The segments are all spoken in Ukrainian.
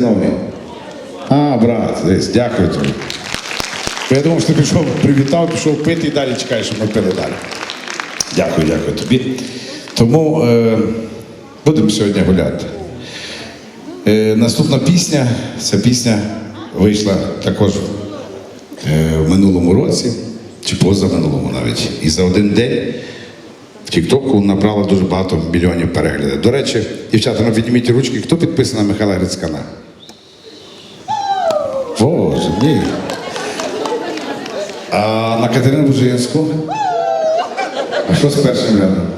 ноги. А, брат, десь, дякую тобі. Я думав, що ти пішов, привітав, пішов пити і далі чекаєш, щоб ми пили далі. Дякую, дякую тобі. Тому е, будемо сьогодні гуляти. Е, наступна пісня, ця пісня вийшла також е, в минулому році, чи позаминулому навіть. І за один день в Тіктоку набрала дуже багато мільйонів переглядів. До речі, дівчата, ну підніміть ручки, хто підписаний на Михайла Грицькана? Боже. А на Катерину Бужиянську? А що з першим рядом?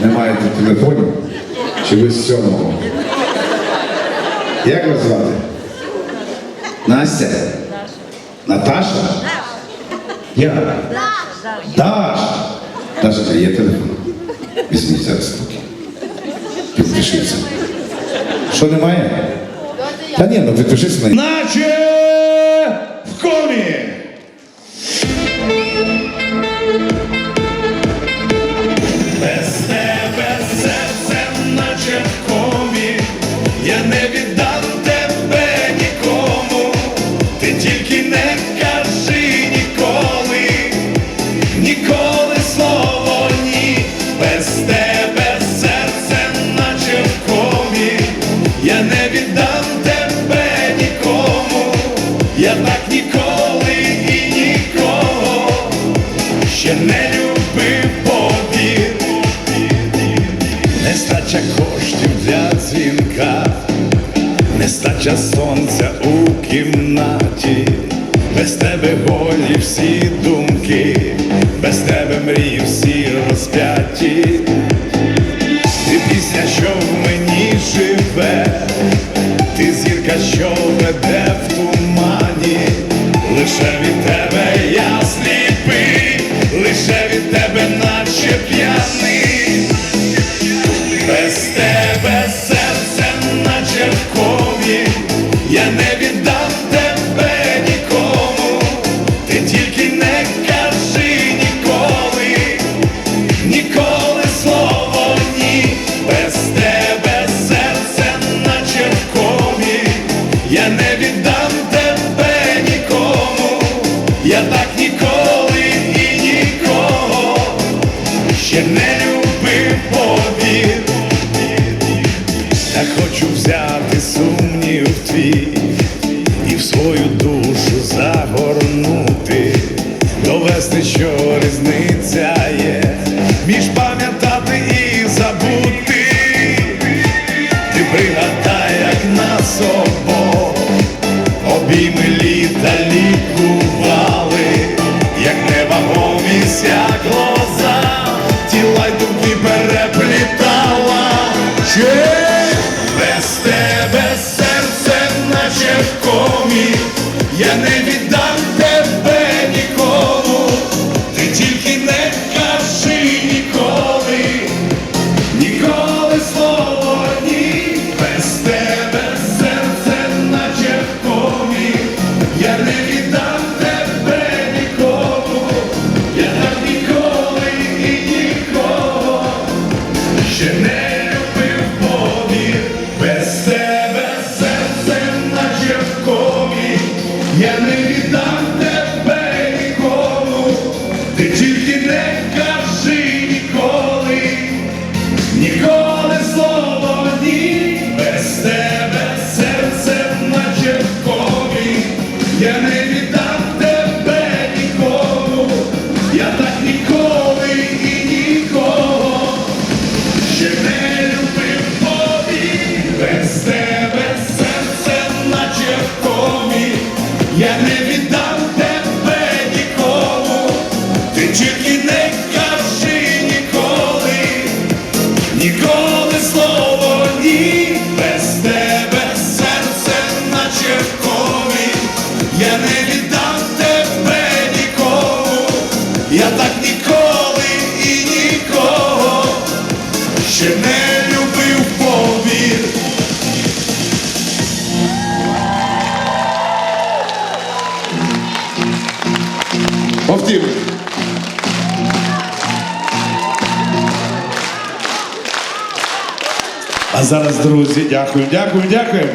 Не маєте телефонів? Чи ви з сьомого? Як вас звати? Настя? Наташа? Я? Даша. Даша, є телефон? Візьміть зараз спокій. Підпишіться. Що немає? Та ні, ну підпишіться на Наче в дзвінка, нестача сонця у кімнаті, без тебе голі всі думки, без тебе мрії всі розп'яті. Ти пісня, що в мені живе, ти зірка, що веде в тумані, лише від тебе я сліпий, лише від тебе наче довести, що різниця є між пам'ятати і забути. Ти пригадай, як нас обох обійми я не віддам Повтіруй. А зараз, друзі, дякую, дякую, дякую.